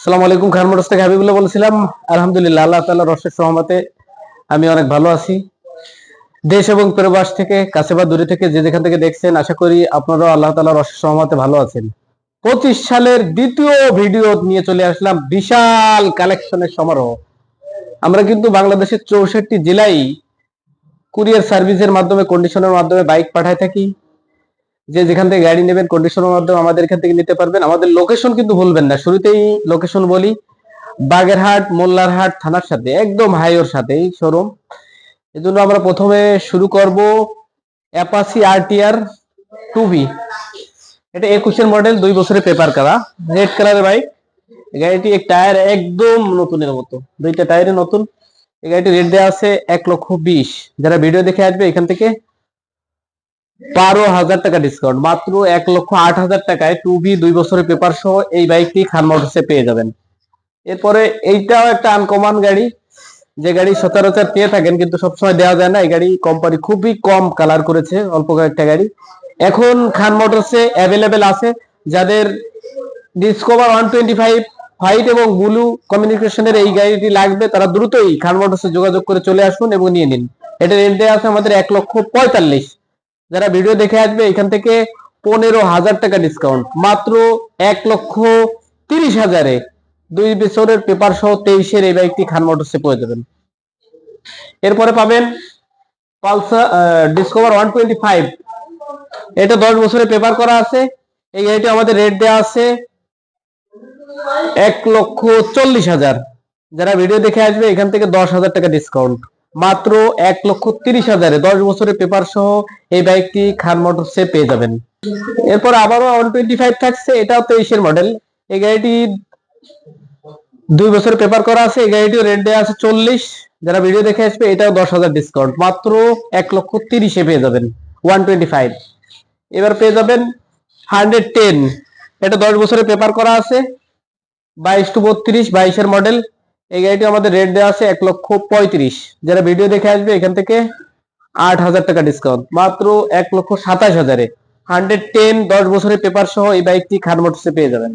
আসসালামু আলাইকুম, খান মোটরস থেকে হাবিবুল্লাহ বলছিলাম। আলহামদুলিল্লাহ, আল্লাহ তাআলা রসের সহমতে আমি অনেক ভালো আছি। দেশ এবং প্রবাস থেকে, কাছে বা দূরে থেকে, যে যেখান থেকে দেখছেন, আশা করি আপনারাও আল্লাহ তাআলা রসের সহমতে ভালো আছেন। পঁচিশ সালের দ্বিতীয় ভিডিও নিয়ে চলে আসলাম বিশাল কালেকশনের সমারোহ। আমরা কিন্তু বাংলাদেশের চৌষট্টি জেলায় কুরিয়ার সার্ভিসের মাধ্যমে কন্ডিশনের মাধ্যমে বাইক পাঠায় থাকি। যে যেখান থেকে গাড়ি নেবেন কন্ডিশনের মাধ্যমে আমাদের এখান থেকে নিতে পারবেন। আমাদের লোকেশন কিন্তু ভুলবেন না। শুরুতেই লোকেশন বলি, বাগেরহাট, মোল্লারহাট থানার সাথে, একদম হাইওর সাথেই শোরুম এজন্য আমরা প্রথমে শুরু করব অ্যাপাসি আরটিআর টু বি এটা একুশের মডেল দুই বছরের পেপার করা রেড কালারের বাইক গাড়িটি এক টায়ার একদম নতুনের মতো। দুইটা টায়ারে নতুন। এই গাড়িটি রেট দেওয়া আছে এক লক্ষ বিশ। যারা ভিডিও দেখে আসবে এখান থেকে বারো হাজার টাকা ডিসকাউন্ট মাত্র এক লক্ষ আট হাজার টাকায় টু বি দুই বছরের পেপার সহ এই বাইকটি খান মোটরসে পেয়ে যাবেন। এরপরে এইটাও একটা আনকমন গাড়ি। যে গাড়ি সচরাচর পেয়ে থাকেন কিন্তু সবসময় দেওয়া যায় না। এই গাড়ি কোম্পানি খুবই কম কালার করেছে, অল্প কয়েকটা গাড়ি। এখন খান মোটরসে অ্যাভেলেবেল আছে। যাদের Discover one twenty five white এবং ব্লু কমিউনিকেশনের এই গাড়িটি লাগবে, তারা দ্রুতই খান মোটরসে যোগাযোগ করে চলে আসুন এবং নিয়ে নিন। এটা রেট দেওয়া আছে আমাদের এক লক্ষ পঁয়তাল্লিশ। যারা ভিডিও দেখে আসবে, এখান থেকে পনেরো হাজার টাকা ডিসকাউন্ট মাত্র এক লক্ষ তিরিশ হাজারে। দুই বছরের পেপার সহ তেইশের এই বাইকটি খান মোটরসে পেয়ে যাবেন। এরপরে পাবেন Pulsar Discover one twenty five এটা দশ বছরের পেপার করা আছে। এই গাড়িটি আমাদের রেট দেওয়া আছে এক লক্ষ চল্লিশ হাজার। যারা ভিডিও দেখে আসবে, এখান থেকে দশ হাজার টাকা ডিসকাউন্ট মাত্র এক লক্ষ তিরিশ হাজারে। দশ বছরের পেপার সহ এই বাইকটি খান মোটরসে পেয়ে যাবেন। এরপর আবারও ওয়ান টোয়েন্টি ফাইভ থাকছে, এটাও তেইশের মডেল এই গাড়িটি দুই বছরের পেপার করা আছে, এই গাড়িটিও রেট দেওয়া আছে চল্লিশ। যারা ভিডিও দেখে আসবে, এটাও দশ হাজার ডিসকাউন্ট মাত্র এক লক্ষ তিরিশে পেয়ে যাবেন ওয়ান টোয়েন্টি ফাইভ এবার পেয়ে যাবেন হান্ড্রেড টেন এটা দশ বছরের পেপার করা আছে, বাইশ টু বত্রিশ, বাইশের মডেল এই গাড়িটি আমাদের রেট দেওয়া আছে এক লক্ষ পঁয়ত্রিশ। যারা ভিডিও দেখে আসবে, এখান থেকে আট হাজার টাকা ডিসকাউন্ট মাত্র এক লক্ষ সাতাশ হাজারে। হান্ড্রেড টেন দশ বছরের পেপার সহ এই বাইকটি খান মোটরসে পেয়ে যাবেন।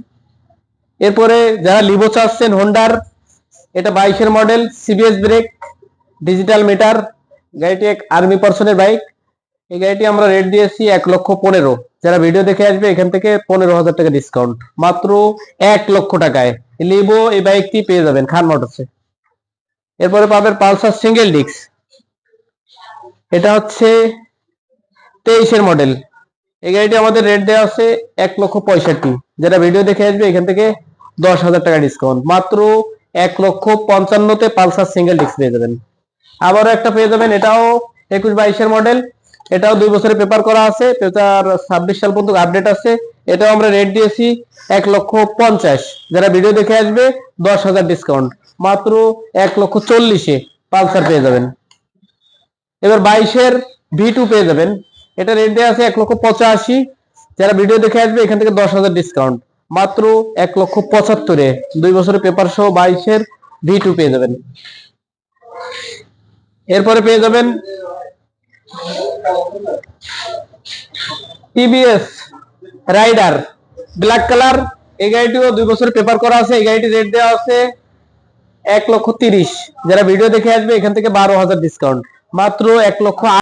এরপরে যারা লিভো চাচ্ছেন হোন্ডার এটা বাইশের model CBS brake digital meter গাড়িটি এক আর্মি পার্সনের বাইক এই গাড়িটি আমরা রেট দিয়েছি এক লক্ষ পনেরো। যারা ভিডিও দেখে আসবে, এখান থেকে পনেরো হাজার টাকা ডিসকাউন্ট মাত্র এক লক্ষ টাকায়। লিভো এই বাইকটি পেয়ে যাবেন, খান মোটরসে এরপরে পাবেন পালসার সিঙ্গেল ডিক্স এটা হচ্ছে তেইশের মডেল এই গাড়িটি আমাদের রেট দেওয়া আছে এক লক্ষ পঁয়ষট্টি। যারা ভিডিও দেখে আসবে, এখান থেকে দশ হাজার টাকা ডিসকাউন্ট মাত্র এক লক্ষ পঞ্চান্নতে পালসার সিঙ্গেল ডিস্ক পেয়ে যাবেন। আবারও একটা পেয়ে যাবেন, এটাও একুশ বাইশের মডেল এটাও দুই বছরের পেপার করা আছে পেপার ছাব্বিশ সাল পর্যন্ত আপডেট আছে। এটাও আমরা রেট দিয়েছি এক লক্ষ পঞ্চাশ। যারা ভিডিও দেখে আসবে, দশ হাজার ডিসকাউন্ট মাত্র এক লক্ষ চল্লিশে পালসার পেয়ে যাবেন। এবার বাইশের ভি টু পেয়ে যাবেন। এটা রেট দেওয়া আছে এক লক্ষ পঁচাশি। যারা ভিডিও দেখে আসবে, এখান থেকে দশ হাজার ডিসকাউন্ট মাত্র এক লক্ষ পঁচাত্তরে। দুই বছরের পেপার সহ বাইশের ভি টু পেয়ে যাবেন। এরপরে পেয়ে যাবেন টিভিএস রাইডার, ব্ল্যাক কালার, এই গাড়িটিও দুই বছর পেপার করা আছে, এই গাড়িটি রেট দেওয়া আছে এক লক্ষ তিরিশ। যারা ভিডিও দেখে আসবে, এখান থেকে বারো হাজার ডিসকাউন্ট মাত্র এক লক্ষ